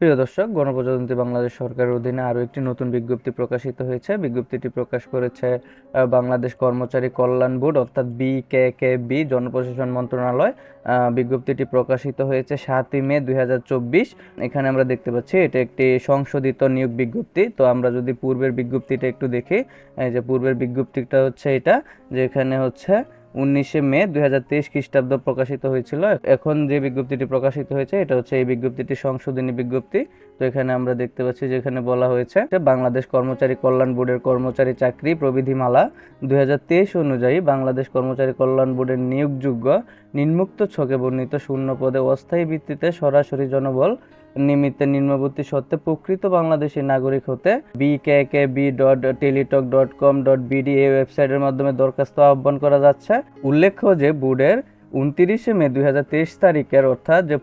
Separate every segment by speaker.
Speaker 1: প্রিয় দর্শক গণপ্রজাতন্ত্রী বাংলাদেশ সরকারের অধীনে আরও একটি নতুন বিজ্ঞপ্তি প্রকাশিত হয়েছে বিজ্ঞপ্তিটি প্রকাশ করেছে বাংলাদেশ কর্মচারী কল্যাণ বোর্ড অর্থাৎ বি জনপ্রশাসন মন্ত্রণালয় বিজ্ঞপ্তিটি প্রকাশিত হয়েছে সাতই মে দুই এখানে আমরা দেখতে পাচ্ছি এটা একটি সংশোধিত নিয়োগ বিজ্ঞপ্তি তো আমরা যদি পূর্বের বিজ্ঞপ্তিটা একটু দেখি যে পূর্বের বিজ্ঞপ্তিটা হচ্ছে এটা যেখানে হচ্ছে উনিশে মে দুই হাজার তেইশ খ্রিস্টাব্দ প্রকাশিত হয়েছিল এখন যে বিজ্ঞপ্তিটি প্রকাশিত হয়েছে এটা হচ্ছে এই বিজ্ঞপ্তিটি সংশোধনী বিজ্ঞপ্তি তো এখানে আমরা দেখতে পাচ্ছি যে এখানে বলা হয়েছে বাংলাদেশ কর্মচারী কল্যাণ বোর্ডের কর্মচারী চাকরি প্রবিধিমালা দুই হাজার তেইশ অনুযায়ী বাংলাদেশ কর্মচারী কল্যাণ বোর্ডের নিয়োগযোগ্য নিম্মুক্ত ছকে বর্ণিত শূন্য পদে অস্থায়ী ভিত্তিতে সরাসরি জনবল নিমিত্তে নিম্নবর্তী সত্ত্বে প্রকৃত বাংলাদেশের নাগরিক হতে B K K B dot Teletalk dot com dot BD এই ওয়েবসাইটের মাধ্যমে দরখাস্ত আহ্বান করা যাচ্ছে উল্লেখ্য যে বোর্ডের উনতিরিশে মে দুই তারিখের অর্থাৎ যে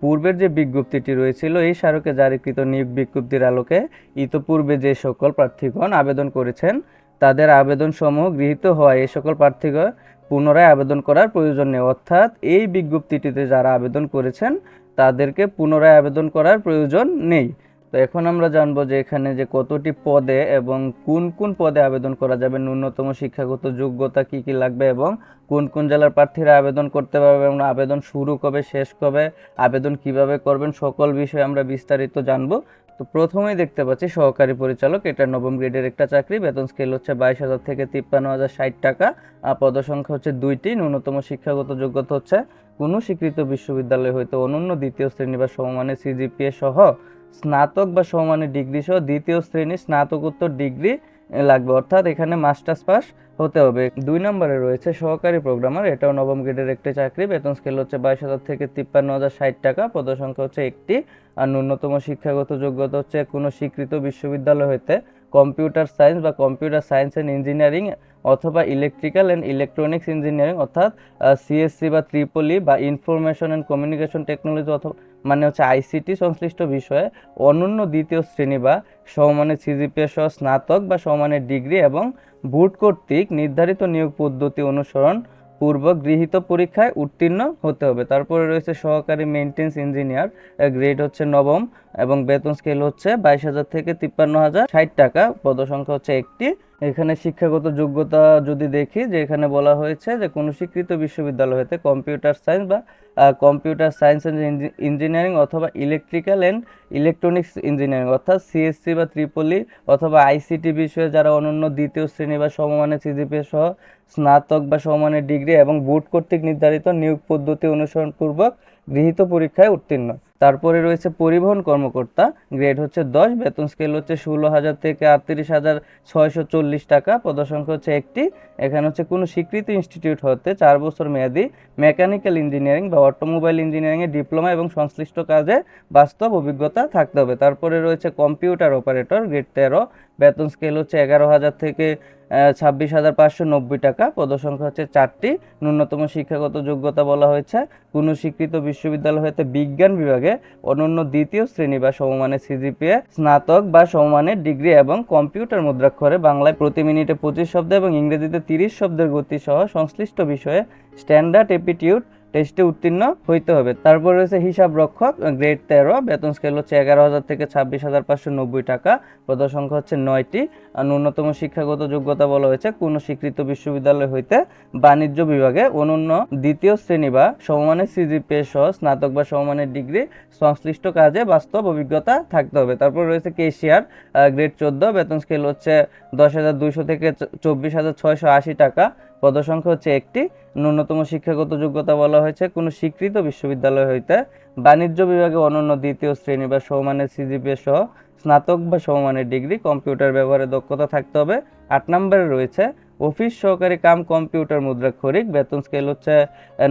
Speaker 1: পূর্বের যে বিজ্ঞপ্তিটি রয়েছিল এই স্মারকে জারিকৃত নিয়োগ বিজ্ঞপ্তির আলোকে ইতোপূর্বে যে সকল প্রার্থীগণ আবেদন করেছেন তাদের আবেদনসমূহ গৃহীত হওয়ায় এই সকল প্রার্থীগণ পুনরায় আবেদন করার প্রয়োজন নেই অর্থাৎ এই বিজ্ঞপ্তিটিতে যারা আবেদন করেছেন তাদেরকে পুনরায় আবেদন করার প্রয়োজন নেই তো এখন আমরা জানবো যে এখানে যে কতটি পদে এবং কোন কোন পদে আবেদন করা যাবে ন্যূনতম শিক্ষাগত যোগ্যতা কি কি লাগবে এবং কোন কোন জেলার প্রার্থীরা আবেদন করতে পারবে এবং আবেদন শুরু কবে শেষ কবে আবেদন কিভাবে করবেন সকল বিষয়ে আমরা বিস্তারিত জানবো তো প্রথমেই দেখতে পাচ্ছি সহকারী পরিচালক এটা নবম গ্রেডের একটা চাকরি বেতন স্কেল হচ্ছে বাইশ হাজার থেকে তিপ্পান্ন হাজার ষাট টাকা পদসংখ্যা হচ্ছে দুইটি ন্যূনতম শিক্ষাগত যোগ্যতা হচ্ছে কোনো স্বীকৃত বিশ্ববিদ্যালয় হইতে অনন্য দ্বিতীয় শ্রেণী বা সমমানের সিজিপিএ সহ স্নাতক বা সমমানের ডিগ্রি সহ দ্বিতীয় শ্রেণী স্নাতকোত্তর ডিগ্রি লাগবে অর্থাৎ এখানে মাস্টার্স পাস হতে হবে দুই নম্বরে রয়েছে সহকারী প্রোগ্রামার এটাও নবম গ্রেডের একটি চাকরি বেতন স্কেল হচ্ছে বাইশ হাজার থেকে তিপ্পান্ন হাজার ষাট টাকা পদসংখ্যা হচ্ছে একটি আর ন্যূনতম শিক্ষাগত যোগ্যতা হচ্ছে কোনো স্বীকৃত বিশ্ববিদ্যালয় হইতে কম্পিউটার সায়েন্স বা কম্পিউটার সায়েন্স অ্যান্ড ইঞ্জিনিয়ারিং অথবা ইলেকট্রিক্যাল অ্যান্ড ইলেকট্রনিক্স ইঞ্জিনিয়ারিং অর্থাৎ সিএসসি বা ত্রিপলি বা ইনফরমেশন অ্যান্ড কমিউনিকেশন টেকনোলজি অথবা মানে হচ্ছে আইসিটি সংশ্লিষ্ট বিষয়ে অনন্য দ্বিতীয় শ্রেণী বা সমমানের সিজিপিএ সহ স্নাতক বা সমানের ডিগ্রি এবং বুট কর্তৃক নির্ধারিত নিয়োগ পদ্ধতি অনুসরণ পূর্ব গৃহীত পরীক্ষায় উত্তীর্ণ হতে হবে তারপরে রয়েছে সহকারী মেনটেন্স ইঞ্জিনিয়ার গ্রেড হচ্ছে নবম এবং বেতন স্কেল হচ্ছে বাইশ হাজার থেকে তিপ্পান্ন হাজার ষাট টাকা পদসংখ্যা হচ্ছে একটি এখানে শিক্ষাগত যোগ্যতা যদি দেখি যে এখানে বলা হয়েছে যে কোনো স্বীকৃত বিশ্ববিদ্যালয় হতে কম্পিউটার সায়েন্স বা কম্পিউটার সায়েন্স অ্যান্ড ইঞ্জিনিয়ারিং অথবা ইলেকট্রিক্যাল অ্যান্ড ইলেকট্রনিক্স ইঞ্জিনিয়ারিং অর্থাৎ সিএসসি বা ত্রিপলি অথবা আইসিটি বিষয়ে যারা অনন্য দ্বিতীয় শ্রেণী বা সমমানের সিজিপিএ সহ স্নাতক বা সমমানের ডিগ্রি এবং বোর্ড কর্তৃক নির্ধারিত নিয়োগ পদ্ধতি অনুসরণপূর্বক গৃহীত পরীক্ষায় উত্তীর্ণ তারপরে রয়েছে পরিবহন কর্মকর্তা গ্রেড হচ্ছে দশ বেতন স্কেল হচ্ছে ষোলো হাজার থেকে আটত্রিশ হাজার ছয়শো চল্লিশ টাকা পদসংখ্যা হচ্ছে একটি এখানে হচ্ছে কোনো স্বীকৃত ইনস্টিটিউট হতে চার বছর মেয়াদি মেকানিক্যাল ইঞ্জিনিয়ারিং বা অটোমোবাইল ইঞ্জিনিয়ারিংয়ে ডিপ্লোমা এবং সংশ্লিষ্ট কাজে বাস্তব অভিজ্ঞতা থাকতে হবে তারপরে রয়েছে কম্পিউটার অপারেটর গ্রেড তেরো বেতন স্কেল হচ্ছে এগারো হাজার থেকে ছাব্বিশ হাজার পাঁচশো নব্বই টাকা পদসংখ্যা হচ্ছে চারটি ন্যূনতম শিক্ষাগত যোগ্যতা বলা হয়েছে কোনো স্বীকৃত বিশ্ববিদ্যালয় হতে বিজ্ঞান বিভাগে অনন্য দ্বিতীয় শ্রেণী বা সমমানের সিজিপিএ স্নাতক বা সমমানের ডিগ্রি এবং কম্পিউটার মুদ্রাক্ষরে বাংলায় প্রতি মিনিটে পঁচিশ শব্দ এবং ইংরেজিতে তিরিশ শব্দের গতি সহ সংশ্লিষ্ট বিষয়ে স্ট্যান্ডার্ড এপিটিউড টেস্টে উত্তীর্ণ হইতে হবে তারপরে রয়েছে হিসাব রক্ষক গ্রেড তেরো বেতন স্কেল হচ্ছে এগারো হাজার থেকে ছাব্বিশ হাজার পাঁচশো নব্বই টাকা পদের সংখ্যা হচ্ছে নয়টি আর ন্যূনতম শিক্ষাগত যোগ্যতা বলা হয়েছে কোনো স্বীকৃত বিশ্ববিদ্যালয় হইতে বাণিজ্য বিভাগে অনন্য দ্বিতীয় শ্রেণী বা সমমানের সিজি সিজিপিএ সহ স্নাতক বা সমমানের ডিগ্রি সংশ্লিষ্ট কাজে বাস্তব অভিজ্ঞতা থাকতে হবে তারপর রয়েছে কেশিয়ার গ্রেড চোদ্দ বেতন স্কেল হচ্ছে দশ হাজার দুইশো থেকে চব্বিশ হাজার ছয়শো আশি টাকা পদসংখ্যা হচ্ছে একটি ন্যূনতম শিক্ষাগত যোগ্যতা বলা হয়েছে কোনো স্বীকৃত বিশ্ববিদ্যালয় হইতে বাণিজ্য বিভাগে অনন্য দ্বিতীয় শ্রেণী বা সমানের সিজিপিএ সহ স্নাতক বা সমমানের ডিগ্রি কম্পিউটার ব্যবহারে দক্ষতা থাকতে হবে আট নম্বরে রয়েছে অফিস সহকারী কাম কম্পিউটার মুদ্রাক্ষরিক বেতন স্কেল হচ্ছে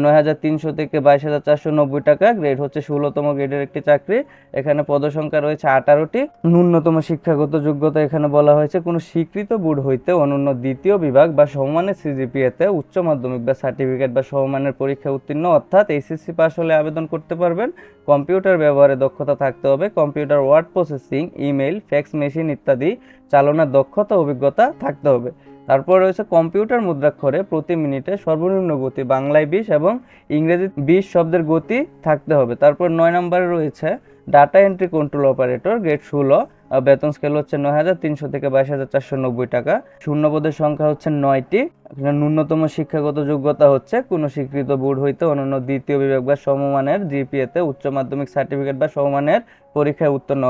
Speaker 1: নয় হাজার তিনশো থেকে বাইশ হাজার চারশো নব্বই টাকা গ্রেড হচ্ছে ষোলোতম গ্রেডের একটি চাকরি এখানে পদসংখ্যা রয়েছে আঠারোটি ন্যূনতম শিক্ষাগত যোগ্যতা এখানে বলা হয়েছে কোনো স্বীকৃত বোর্ড হইতে অনন্য দ্বিতীয় বিভাগ বা সমমানের সিজিপিএতে উচ্চ মাধ্যমিক বা সার্টিফিকেট বা সমমানের পরীক্ষা উত্তীর্ণ অর্থাৎ এসএসসি পাস হলে আবেদন করতে পারবেন কম্পিউটার ব্যবহারে দক্ষতা থাকতে হবে computer word processing email fax machine ইত্যাদি চালনার দক্ষতা অভিজ্ঞতা থাকতে হবে তারপর রয়েছে কম্পিউটার মুদ্রাক্ষরে প্রতি মিনিটে সর্বনিম্ন গতি বাংলায় বিশ এবং ইংরেজি বিশ শব্দের গতি থাকতে হবে তারপর নয় নম্বরে রয়েছে data entry control operator grade ষোলো বেতন স্কেল হচ্ছে নয় হাজার তিনশো থেকে বাইশ হাজার চারশো নব্বই টাকা পদের সংখ্যা হচ্ছে নয়টি ন্যূনতম শিক্ষাগত যোগ্যতা হচ্ছে কোনো স্বীকৃত বোর্ড হইতে অন্যান্য দ্বিতীয় বিভাগ বা সমমানের জিপিএতে উচ্চ মাধ্যমিক সার্টিফিকেট বা সমমানের পরীক্ষায় উত্তীর্ণ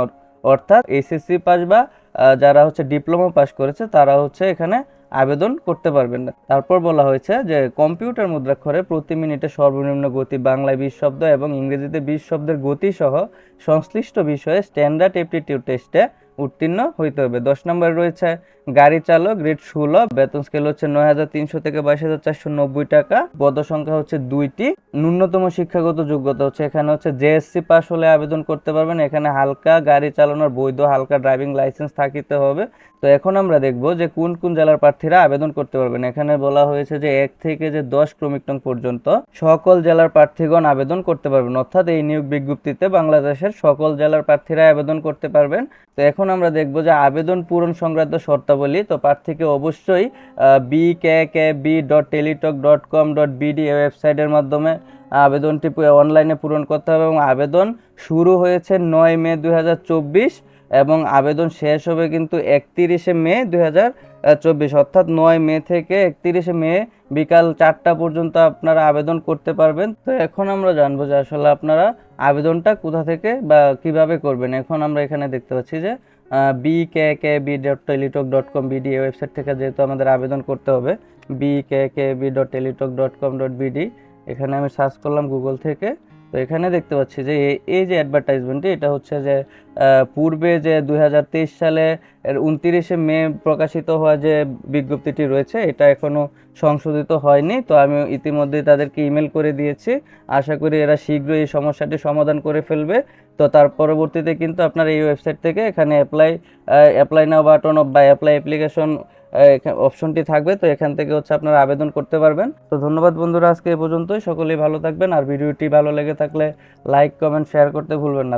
Speaker 1: অর্থাৎ এসএসসি পাস বা যারা হচ্ছে ডিপ্লোমা পাস করেছে তারা হচ্ছে এখানে আবেদন করতে পারবেন না তারপর বলা হয়েছে যে কম্পিউটার মুদ্রাক্ষরে প্রতি মিনিটে সর্বনিম্ন গতি বাংলায় বিশ শব্দ এবং ইংরেজিতে বিশ শব্দের গতি সহ সংশ্লিষ্ট বিষয়ে স্ট্যান্ডার্ড এপটিটিউড টেস্টে উত্তীর্ণ হইতে হবে দশ নম্বরে রয়েছে গাড়ি চালক রেট ষোলো বেতন স্কেল হচ্ছে নয় হাজার তিনশো থেকে বাইশ হাজার চারশো নব্বই টাকা পদ সংখ্যা হচ্ছে দুইটি ন্যূনতম শিক্ষাগত যোগ্যতা হচ্ছে এখানে হচ্ছে জেএসসি পাস হলে আবেদন করতে পারবেন এখানে হালকা গাড়ি চালানোর বৈধ হালকা ড্রাইভিং লাইসেন্স থাকিতে হবে তো এখন আমরা দেখব যে কোন কোন জেলার প্রার্থীরা আবেদন করতে পারবেন এখানে বলা হয়েছে যে এক থেকে যে দশ ক্রমিক টং পর্যন্ত সকল জেলার প্রার্থীগণ আবেদন করতে পারবেন অর্থাৎ এই নিয়োগ বিজ্ঞপ্তিতে বাংলাদেশের সকল জেলার প্রার্থীরা আবেদন করতে পারবেন তো এখন আমরা দেখব যে আবেদন পূরণ সংক্রান্ত শর্তাবলী তো প্রার্থীকে অবশ্যই B K K B dot Teletalk dot com dot BD ওয়েবসাইটের মাধ্যমে আবেদনটি অনলাইনে পূরণ করতে হবে এবং আবেদন শুরু হয়েছে নয় মে দু এবং আবেদন শেষ হবে কিন্তু একতিরিশে মে দু চব্বিশ অর্থাৎ নয় মে থেকে একত্রিশে মে বিকাল চারটা পর্যন্ত আপনারা আবেদন করতে পারবেন তো এখন আমরা জানবো যে আসলে আপনারা আবেদনটা কোথা থেকে বা কিভাবে করবেন এখন আমরা এখানে দেখতে পাচ্ছি যে B K K B dot Teletalk dot com BD এই ওয়েবসাইট থেকে যেহেতু আমাদের আবেদন করতে হবে B K K B dot Teletalk dot com dot BD এখানে আমি সার্চ করলাম গুগল থেকে তো এখানে দেখতে পাচ্ছি যে এই যে অ্যাডভার্টাইজমেন্টটি এটা হচ্ছে যে পূর্বে যে দুই সালে এর উনতিরিশে মে প্রকাশিত হওয়া যে বিজ্ঞপ্তিটি রয়েছে এটা এখনও সংশোধিত হয়নি তো আমি ইতিমধ্যে তাদেরকে ইমেল করে দিয়েছি আশা করি এরা শীঘ্রই এই সমস্যাটি সমাধান করে ফেলবে তো তার পরবর্তীতে কিন্তু আপনার এই ওয়েবসাইট থেকে এখানে অ্যাপ্লাই অ্যাপ্লাই নাও বাটন বা অ্যাপ্লাই অ্যাপ্লিকেশন অপশনটি থাকবে তো এখান থেকে হচ্ছে আপনারা আবেদন করতে পারবেন তো ধন্যবাদ বন্ধুরা আজকে এ পর্যন্তই সকলেই ভালো থাকবেন আর ভিডিওটি ভালো লেগে থাকলে লাইক কমেন্ট শেয়ার করতে ভুলবেন না